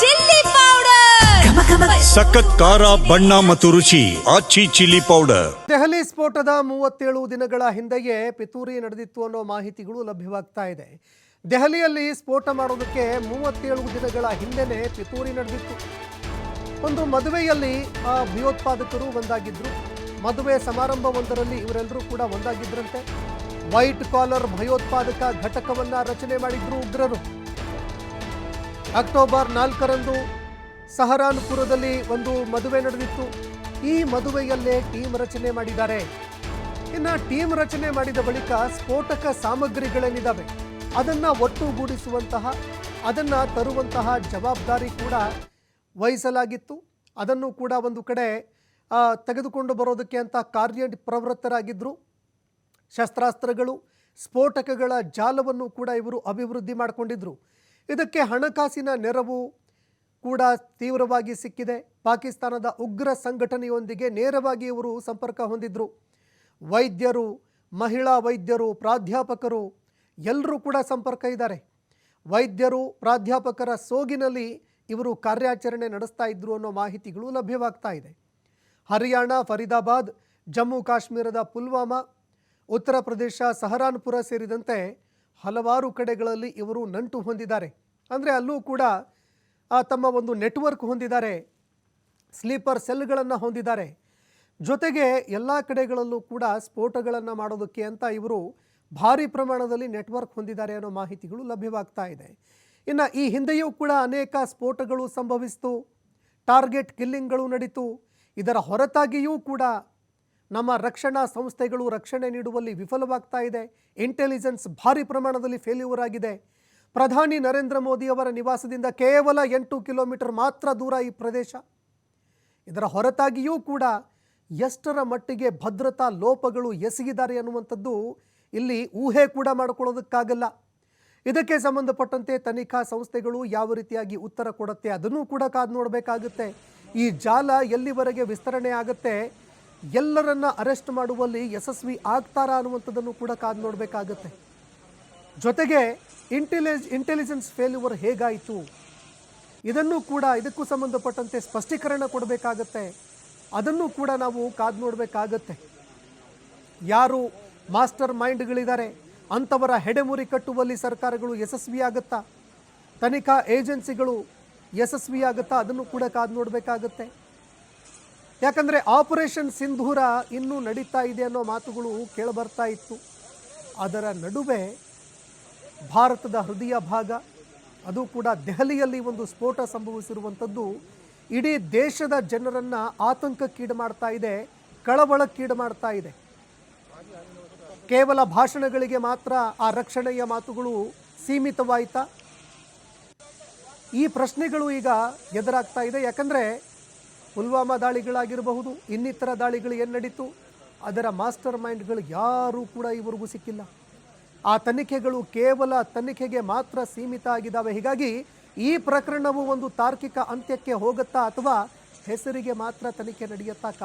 Chilli powder. ಸಖತ್ ಖಾರ ಬಣ್ಣ ಮತ್ತು ರುಚಿ ಆಚಿ ಚಿಲ್ಲಿ ಪೌಡರ್. ದೆಹಲಿ ಸ್ಫೋಟದ ಮೂವತ್ತೇಳು ದಿನಗಳ ಹಿಂದೆಯೇ ಪಿತೂರಿ ನಡೆದಿತ್ತು ಅನ್ನೋ ಮಾಹಿತಿಗಳು ಲಭ್ಯವಾಗ್ತಾ ಇದೆ. ದೆಹಲಿಯಲ್ಲಿ ಸ್ಫೋಟ ಮಾಡೋದಕ್ಕೆ ಮೂವತ್ತೇಳು ದಿನಗಳ ಹಿಂದೆನೇ ಪಿತೂರಿ ನಡೆದಿತ್ತು. ಒಂದು ಮದುವೆಯಲ್ಲಿ ಆ ಭಯೋತ್ಪಾದಕರು ಒಂದಾಗಿದ್ರು. ಮದುವೆ ಸಮಾರಂಭವೊಂದರಲ್ಲಿ ಇವರೆಲ್ಲರೂ ಕೂಡ ಒಂದಾಗಿದ್ರಂತೆ. ವೈಟ್ ಕಾಲರ್ ಭಯೋತ್ಪಾದಕ ಘಟಕವನ್ನ ರಚನೆ ಮಾಡಿದ್ರು ಉಗ್ರರು. ಅಕ್ಟೋಬರ್ ನಾಲ್ಕರಂದು ಸಹರಾನ್ಪುರದಲ್ಲಿ ಒಂದು ಮದುವೆ ನಡೆದಿತ್ತು. ಈ ಮದುವೆಯಲ್ಲೇ ಟೀಮ್ ರಚನೆ ಮಾಡಿದ್ದಾರೆ. ಇನ್ನು ಟೀಮ್ ರಚನೆ ಮಾಡಿದ ಬಳಿಕ ಸ್ಫೋಟಕ ಸಾಮಗ್ರಿಗಳೇನಿದ್ದಾವೆ ಅದನ್ನ ಒಟ್ಟುಗೂಡಿಸುವಂತಹ, ಅದನ್ನ ತರುವಂತಹ ಜವಾಬ್ದಾರಿ ಕೂಡ ವಹಿಸಲಾಗಿತ್ತು. ಅದನ್ನು ಕೂಡ ಒಂದು ಕಡೆ ತೆಗೆದುಕೊಂಡು ಬರೋದಕ್ಕೆ ಅಂತ ಕಾರ್ಯ ಪ್ರವೃತ್ತರಾಗಿದ್ದರು ಶಸ್ತ್ರಾಸ್ತ್ರಗಳು, ಸ್ಫೋಟಕಗಳ ಜಾಲವನ್ನು ಕೂಡ ಇವರು ಅಭಿವೃದ್ಧಿ ಮಾಡಿಕೊಂಡಿದ್ರು. ಇದಕ್ಕೆ ಹಣಕಾಸಿನ ನೆರವು ಕೂಡ ತೀವ್ರವಾಗಿ ಸಿಕ್ಕಿದೆ. ಪಾಕಿಸ್ತಾನದ ಉಗ್ರ ಸಂಘಟನೆಯೊಂದಿಗೆ ನೇರವಾಗಿ ಇವರು ಸಂಪರ್ಕ ಹೊಂದಿದ್ರು. ವೈದ್ಯರು, ಮಹಿಳಾ ವೈದ್ಯರು, ಪ್ರಾಧ್ಯಾಪಕರು ಎಲ್ಲರೂ ಕೂಡ ಸಂಪರ್ಕ ಇದ್ದಾರೆ. ವೈದ್ಯರು, ಪ್ರಾಧ್ಯಾಪಕರ ಸೋಗಿನಲ್ಲಿ ಇವರು ಕಾರ್ಯಾಚರಣೆ ನಡೆಸ್ತಾ ಇದ್ರು ಅನ್ನೋ ಮಾಹಿತಿಗಳು ಲಭ್ಯವಾಗ್ತಾ ಇದೆ. ಹರಿಯಾಣ, ಫರೀದಾಬಾದ್, ಜಮ್ಮು ಕಾಶ್ಮೀರದ ಪುಲ್ವಾಮಾ, ಉತ್ತರ ಪ್ರದೇಶ, ಸಹರಾನ್ಪುರ ಸೇರಿದಂತೆ ಹಲವಾರು ಕಡೆಗಳಲ್ಲಿ ಇವರು ನಂಟು ಹೊಂದಿದ್ದಾರೆ. ಅಂದರೆ ಅಲ್ಲೂ ಕೂಡ ತಮ್ಮ ಒಂದು ನೆಟ್ವರ್ಕ್ ಹೊಂದಿದ್ದಾರೆ. ಸ್ಲೀಪರ್ ಸೆಲ್ಗಳನ್ನು ಹೊಂದಿದ್ದಾರೆ. ಜೊತೆಗೆ ಎಲ್ಲ ಕಡೆಗಳಲ್ಲೂ ಕೂಡ ಸ್ಫೋಟಗಳನ್ನು ಮಾಡೋದಕ್ಕೆ ಅಂತ ಇವರು ಭಾರಿ ಪ್ರಮಾಣದಲ್ಲಿ ನೆಟ್ವರ್ಕ್ ಹೊಂದಿದ್ದಾರೆ ಅನ್ನೋ ಮಾಹಿತಿಗಳು ಲಭ್ಯವಾಗ್ತಾ ಇದೆ. ಇನ್ನು ಈ ಹಿಂದೆಯೂ ಕೂಡ ಅನೇಕ ಸ್ಫೋಟಗಳು ಸಂಭವಿಸಿತು. ಟಾರ್ಗೆಟ್ ಕಿಲ್ಲಿಂಗ್ಗಳು ನಡೀತು. ಇದರ ಹೊರತಾಗಿಯೂ ಕೂಡ ನಮ್ಮ ರಕ್ಷಣಾ ಸಂಸ್ಥೆಗಳು ರಕ್ಷಣೆ ನೀಡುವಲ್ಲಿ ವಿಫಲವಾಗ್ತಾ ಇದೆ. ಇಂಟೆಲಿಜೆನ್ಸ್ ಭಾರಿ ಪ್ರಮಾಣದಲ್ಲಿ ಫೇಲ್ಯೂರ್ ಆಗಿದೆ. ಪ್ರಧಾನಿ ನರೇಂದ್ರ ಮೋದಿ ಅವರ ನಿವಾಸದಿಂದ ಕೇವಲ ಎಂಟು ಕಿಲೋಮೀಟರ್ ಮಾತ್ರ ದೂರ ಈ ಪ್ರದೇಶ. ಇದರ ಹೊರತಾಗಿಯೂ ಕೂಡ ಎಷ್ಟರ ಮಟ್ಟಿಗೆ ಭದ್ರತಾ ಲೋಪಗಳು ಎಸಗಿದ್ದಾರೆ ಅನ್ನುವಂಥದ್ದು ಇಲ್ಲಿ ಊಹೆ ಕೂಡ ಮಾಡಿಕೊಳ್ಳೋದಕ್ಕಾಗಲ್ಲ. ಇದಕ್ಕೆ ಸಂಬಂಧಪಟ್ಟಂತೆ ತನಿಖಾ ಸಂಸ್ಥೆಗಳು ಯಾವ ರೀತಿಯಾಗಿ ಉತ್ತರ ಕೊಡುತ್ತೆ ಅದನ್ನೂ ಕೂಡ ಕಾದು ನೋಡಬೇಕಾಗುತ್ತೆ. ಈ ಜಾಲ ಎಲ್ಲಿವರೆಗೆ ವಿಸ್ತರಣೆ ಆಗುತ್ತೆ? ಎಲ್ಲರನ್ನ ಅರೆಸ್ಟ್ ಮಾಡುವಲ್ಲಿ ಯಶಸ್ವಿ ಆಗ್ತಾರಾ ಅನ್ನುವಂಥದ್ದನ್ನು ಕೂಡ ಕಾದು ನೋಡಬೇಕಾಗತ್ತೆ. ಜೊತೆಗೆ ಇಂಟೆಲಿಜ್ ಇಂಟೆಲಿಜೆನ್ಸ್ ಫೇಲ್ಯೂವರ್ ಹೇಗಾಯಿತು? ಇದನ್ನು ಕೂಡ, ಇದಕ್ಕೂ ಸಂಬಂಧಪಟ್ಟಂತೆ ಸ್ಪಷ್ಟೀಕರಣ ಕೊಡಬೇಕಾಗತ್ತೆ. ಅದನ್ನು ಕೂಡ ನಾವು ಕಾದು ನೋಡಬೇಕಾಗತ್ತೆ. ಯಾರು ಮಾಸ್ಟರ್ ಮೈಂಡ್ಗಳಿದ್ದಾರೆ, ಅಂಥವರ ಹೆಡೆಮುರಿ ಕಟ್ಟುವಲ್ಲಿ ಸರ್ಕಾರಗಳು ಯಶಸ್ವಿಯಾಗುತ್ತಾ? ತನಿಖಾ ಏಜೆನ್ಸಿಗಳು ಯಶಸ್ವಿಯಾಗುತ್ತಾ? ಅದನ್ನು ಕೂಡ ಕಾದು ನೋಡಬೇಕಾಗತ್ತೆ. ಯಾಕಂದರೆ ಆಪರೇಷನ್ ಸಿಂಧೂರ ಇನ್ನೂ ನಡೀತಾ ಇದೆ ಅನ್ನೋ ಮಾತುಗಳು ಕೇಳಬರ್ತಾ ಇತ್ತು. ಅದರ ನಡುವೆ ಭಾರತದ ಹೃದಯ ಭಾಗ, ಅದು ಕೂಡ ದೆಹಲಿಯಲ್ಲಿ ಒಂದು ಸ್ಫೋಟ ಸಂಭವಿಸಿರುವಂಥದ್ದು. ಇಡೀ ದೇಶದ ಜನರನ್ನು ಆತಂಕಕ್ಕೀಡು ಮಾಡ್ತಾ ಇದೆ, ಕಳವಳಕ್ಕೀಡು ಮಾಡ್ತಾ ಇದೆ. ಕೇವಲ ಭಾಷಣಗಳಿಗೆ ಮಾತ್ರ ಆ ರಕ್ಷಣೆಯ ಮಾತುಗಳು ಸೀಮಿತವಾಯಿತಾ? ಈ ಪ್ರಶ್ನೆಗಳು ಈಗ ಎದುರಾಗ್ತಾ ಇದೆ. ಯಾಕಂದರೆ ಪುಲ್ವಾಮಾ ದಾಳಿಗಳಾಗಿರಬಹುದು, ಇನ್ನಿತರ ದಾಳಿಗಳು ಏನು ನಡೀತು ಅದರ ಮಾಸ್ಟರ್ ಮೈಂಡ್ಗಳು ಯಾರೂ ಕೂಡ ಇವರಿಗೂ ಸಿಕ್ಕಿಲ್ಲ. ಆ ತನಿಖೆಗಳು ಕೇವಲ ತನಿಖೆಗೆ ಮಾತ್ರ ಸೀಮಿತ ಆಗಿದ್ದಾವೆ ಹೀಗಾಗಿ ಈ ಪ್ರಕರಣವು ಒಂದು ತಾರ್ಕಿಕ ಅಂತ್ಯಕ್ಕೆ ಹೋಗುತ್ತಾ ಅಥವಾ ಹೆಸರಿಗೆ ಮಾತ್ರ ತನಿಖೆ ನಡೆಯುತ್ತಾ